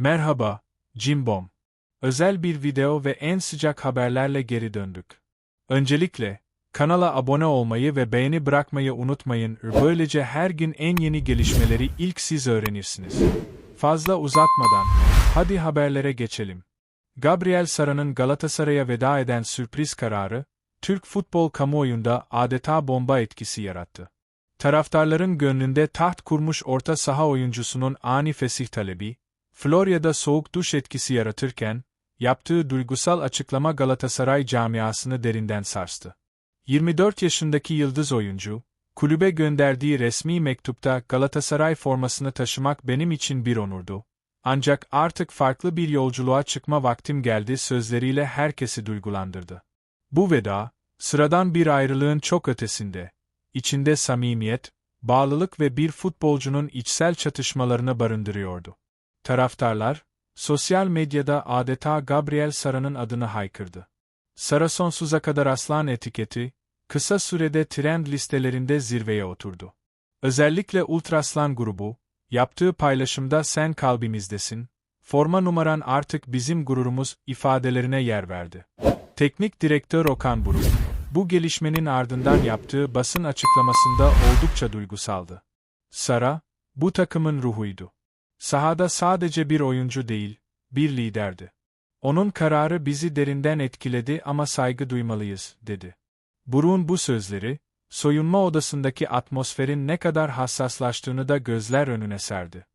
Merhaba, Cimbom. Özel bir video ve en sıcak haberlerle geri döndük. Öncelikle, kanala abone olmayı ve beğeni bırakmayı unutmayın. Böylece her gün en yeni gelişmeleri ilk siz öğrenirsiniz. Fazla uzatmadan, hadi haberlere geçelim. Gabriel Sara'nın Galatasaray'a veda eden sürpriz kararı, Türk futbol kamuoyunda adeta bomba etkisi yarattı. Taraftarların gönlünde taht kurmuş orta saha oyuncusunun ani fesih talebi, Florya'da soğuk duş etkisi yaratırken, yaptığı duygusal açıklama Galatasaray camiasını derinden sarstı. 24 yaşındaki yıldız oyuncu, kulübe gönderdiği resmi mektupta Galatasaray formasını taşımak benim için bir onurdu. Ancak artık farklı bir yolculuğa çıkma vaktim geldi sözleriyle herkesi duygulandırdı. Bu veda, sıradan bir ayrılığın çok ötesinde, içinde samimiyet, bağlılık ve bir futbolcunun içsel çatışmalarını barındırıyordu. Taraftarlar, sosyal medyada adeta Gabriel Sara'nın adını haykırdı. Sara sonsuza kadar aslan etiketi, kısa sürede trend listelerinde zirveye oturdu. Özellikle Ultraslan grubu, yaptığı paylaşımda sen kalbimizdesin, forma numaran artık bizim gururumuz ifadelerine yer verdi. Teknik direktör Okan Buruk, bu gelişmenin ardından yaptığı basın açıklamasında oldukça duygusaldı. Sara, bu takımın ruhuydu. Sahada sadece bir oyuncu değil, bir liderdi. Onun kararı bizi derinden etkiledi ama saygı duymalıyız, dedi. Buruk'un bu sözleri, soyunma odasındaki atmosferin ne kadar hassaslaştığını da gözler önüne serdi.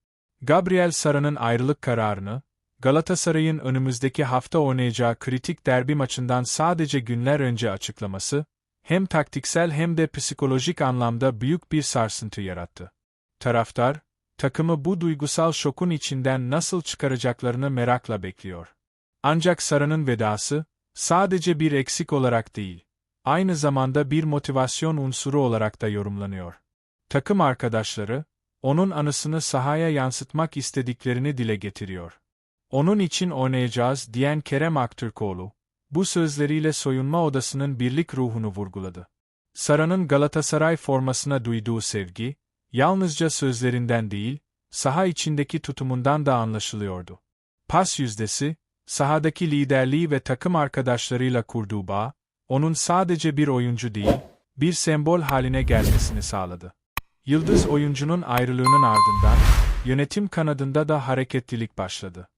Gabriel Sara'nın ayrılık kararını, Galatasaray'ın önümüzdeki hafta oynayacağı kritik derbi maçından sadece günler önce açıklaması, hem taktiksel hem de psikolojik anlamda büyük bir sarsıntı yarattı. Taraftar, takımı bu duygusal şokun içinden nasıl çıkaracaklarını merakla bekliyor. Ancak Sara'nın vedası, sadece bir eksik olarak değil, aynı zamanda bir motivasyon unsuru olarak da yorumlanıyor. Takım arkadaşları, onun anısını sahaya yansıtmak istediklerini dile getiriyor. Onun için oynayacağız diyen Kerem Aktürkoğlu, bu sözleriyle soyunma odasının birlik ruhunu vurguladı. Sara'nın Galatasaray formasına duyduğu sevgi, yalnızca sözlerinden değil, saha içindeki tutumundan da anlaşılıyordu. Pas yüzdesi, sahadaki liderliği ve takım arkadaşlarıyla kurduğu bağ, onun sadece bir oyuncu değil, bir sembol haline gelmesini sağladı. Yıldız oyuncunun ayrılığının ardından, yönetim kanadında da hareketlilik başladı.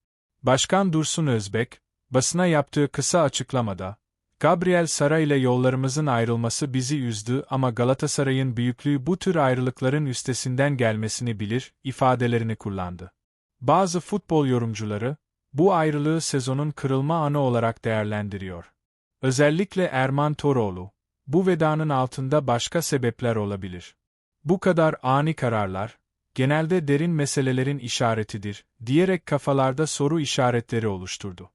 Başkan Dursun Özbek, basına yaptığı kısa açıklamada, Gabriel Sara ile yollarımızın ayrılması bizi üzdü ama Galatasaray'ın büyüklüğü bu tür ayrılıkların üstesinden gelmesini bilir, ifadelerini kullandı. Bazı futbol yorumcuları, bu ayrılığı sezonun kırılma anı olarak değerlendiriyor. Özellikle Erman Toroğlu, bu vedanın altında başka sebepler olabilir. Bu kadar ani kararlar, genelde derin meselelerin işaretidir, diyerek kafalarda soru işaretleri oluşturdu.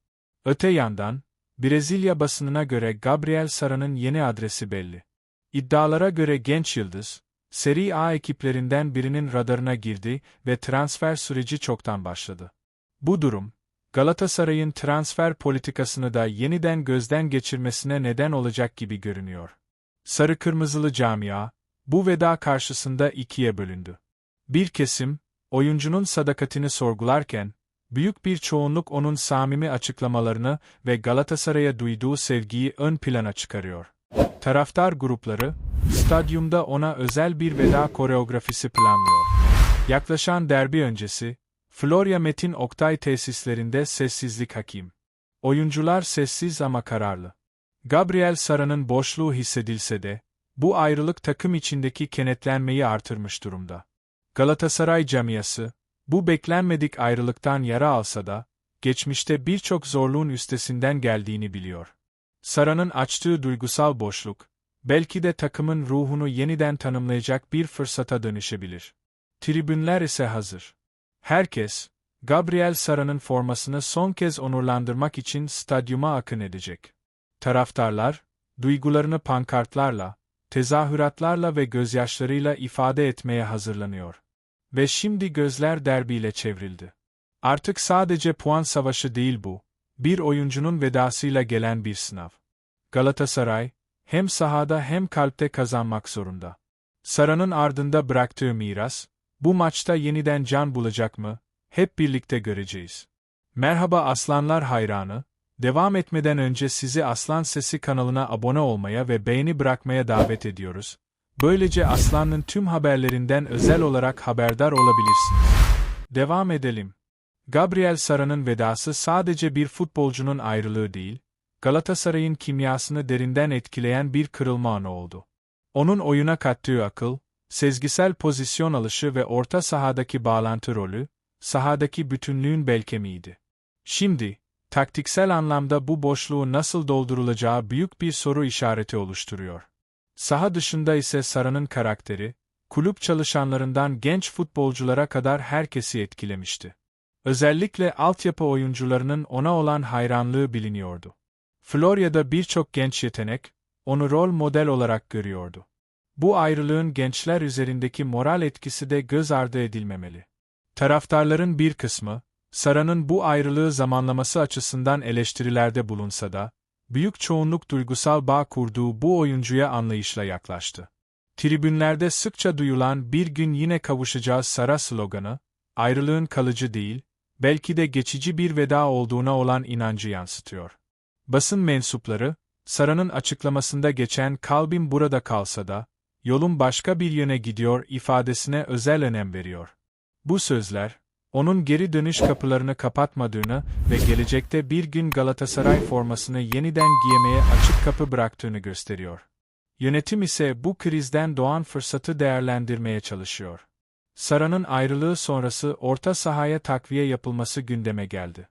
Öte yandan, Brezilya basınına göre Gabriel Sara'nın yeni adresi belli. İddialara göre genç yıldız, Serie A ekiplerinden birinin radarına girdi ve transfer süreci çoktan başladı. Bu durum, Galatasaray'ın transfer politikasını da yeniden gözden geçirmesine neden olacak gibi görünüyor. Sarı Kırmızılı camia, bu veda karşısında ikiye bölündü. Bir kesim, oyuncunun sadakatini sorgularken, büyük bir çoğunluk onun samimi açıklamalarını ve Galatasaray'a duyduğu sevgiyi ön plana çıkarıyor. Taraftar grupları, stadyumda ona özel bir veda koreografisi planlıyor. Yaklaşan derbi öncesi, Florya Metin Oktay tesislerinde sessizlik hakim. Oyuncular sessiz ama kararlı. Gabriel Sara'nın boşluğu hissedilse de, bu ayrılık takım içindeki kenetlenmeyi artırmış durumda. Galatasaray camiası, bu beklenmedik ayrılıktan yara alsa da, geçmişte birçok zorluğun üstesinden geldiğini biliyor. Sara'nın açtığı duygusal boşluk, belki de takımın ruhunu yeniden tanımlayacak bir fırsata dönüşebilir. Tribünler ise hazır. Herkes, Gabriel Sara'nın formasını son kez onurlandırmak için stadyuma akın edecek. Taraftarlar, duygularını pankartlarla, tezahüratlarla ve gözyaşlarıyla ifade etmeye hazırlanıyor. Ve şimdi gözler derbiyle çevrildi. Artık sadece puan savaşı değil bu, bir oyuncunun vedasıyla gelen bir sınav. Galatasaray, hem sahada hem kalpte kazanmak zorunda. Sara'nın ardında bıraktığı miras, bu maçta yeniden can bulacak mı? Hep birlikte göreceğiz. Merhaba Aslanlar hayranı. Devam etmeden önce sizi Aslan Sesi kanalına abone olmaya ve beğeni bırakmaya davet ediyoruz. Böylece Aslan'ın tüm haberlerinden özel olarak haberdar olabilirsiniz. Devam edelim. Gabriel Sara'nın vedası sadece bir futbolcunun ayrılığı değil, Galatasaray'ın kimyasını derinden etkileyen bir kırılma anı oldu. Onun oyuna kattığı akıl, sezgisel pozisyon alışı ve orta sahadaki bağlantı rolü, sahadaki bütünlüğün belkemiydi. Şimdi, taktiksel anlamda bu boşluğu nasıl doldurulacağı büyük bir soru işareti oluşturuyor. Saha dışında ise Sara'nın karakteri, kulüp çalışanlarından genç futbolculara kadar herkesi etkilemişti. Özellikle altyapı oyuncularının ona olan hayranlığı biliniyordu. Florya'da birçok genç yetenek, onu rol model olarak görüyordu. Bu ayrılığın gençler üzerindeki moral etkisi de göz ardı edilmemeli. Taraftarların bir kısmı, Sara'nın bu ayrılığı zamanlaması açısından eleştirilerde bulunsa da, büyük çoğunluk duygusal bağ kurduğu bu oyuncuya anlayışla yaklaştı. Tribünlerde sıkça duyulan bir gün yine kavuşacağız Sara sloganı, ayrılığın kalıcı değil, belki de geçici bir veda olduğuna olan inancı yansıtıyor. Basın mensupları, Sara'nın açıklamasında geçen kalbim burada kalsa da, yolun başka bir yöne gidiyor ifadesine özel önem veriyor. Bu sözler, onun geri dönüş kapılarını kapatmadığını ve gelecekte bir gün Galatasaray formasını yeniden giymeye açık kapı bıraktığını gösteriyor. Yönetim ise bu krizden doğan fırsatı değerlendirmeye çalışıyor. Sara'nın ayrılığı sonrası orta sahaya takviye yapılması gündeme geldi.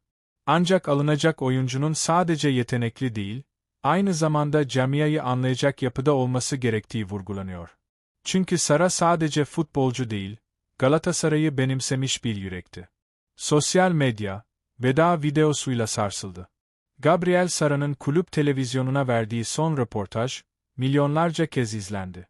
Ancak alınacak oyuncunun sadece yetenekli değil, aynı zamanda camiayı anlayacak yapıda olması gerektiği vurgulanıyor. Çünkü Sara sadece futbolcu değil, Galatasaray'ı benimsemiş bir yürekti. Sosyal medya, veda videosuyla sarsıldı. Gabriel Sara'nın kulüp televizyonuna verdiği son röportaj, milyonlarca kez izlendi.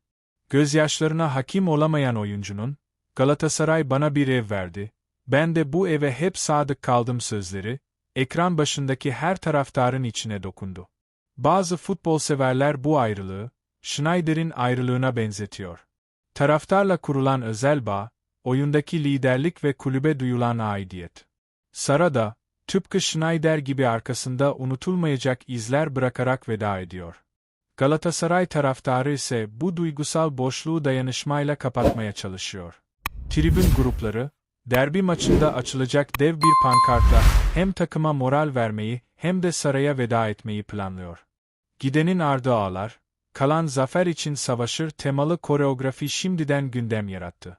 Gözyaşlarına hakim olamayan oyuncunun, Galatasaray bana bir ev verdi, ben de bu eve hep sadık kaldım sözleri, ekran başındaki her taraftarın içine dokundu. Bazı futbol severler bu ayrılığı, Schneider'in ayrılığına benzetiyor. Taraftarla kurulan özel bağ, oyundaki liderlik ve kulübe duyulan aidiyet. Sara da, tıpkı Schneider gibi arkasında unutulmayacak izler bırakarak veda ediyor. Galatasaray taraftarı ise bu duygusal boşluğu dayanışmayla kapatmaya çalışıyor. Tribün grupları, derbi maçında açılacak dev bir pankartla hem takıma moral vermeyi hem de saraya veda etmeyi planlıyor. Gidenin ardı ağlar, kalan zafer için savaşır temalı koreografi şimdiden gündem yarattı.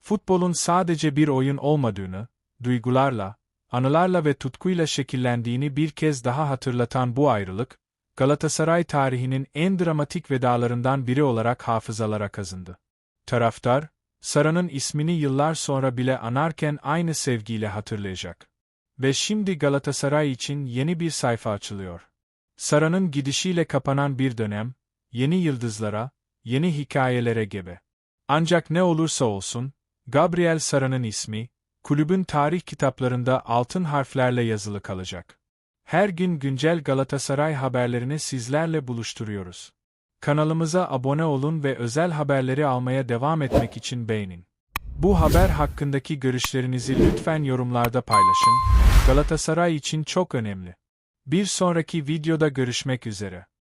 Futbolun sadece bir oyun olmadığını, duygularla, anılarla ve tutkuyla şekillendiğini bir kez daha hatırlatan bu ayrılık, Galatasaray tarihinin en dramatik vedalarından biri olarak hafızalara kazındı. Taraftar, Sara'nın ismini yıllar sonra bile anarken aynı sevgiyle hatırlayacak. Ve şimdi Galatasaray için yeni bir sayfa açılıyor. Sara'nın gidişiyle kapanan bir dönem, yeni yıldızlara, yeni hikayelere gebe. Ancak ne olursa olsun, Gabriel Sara'nın ismi, kulübün tarih kitaplarında altın harflerle yazılı kalacak. Her gün güncel Galatasaray haberlerini sizlerle buluşturuyoruz. Kanalımıza abone olun ve özel haberleri almaya devam etmek için beğenin. Bu haber hakkındaki görüşlerinizi lütfen yorumlarda paylaşın. Galatasaray için çok önemli. Bir sonraki videoda görüşmek üzere.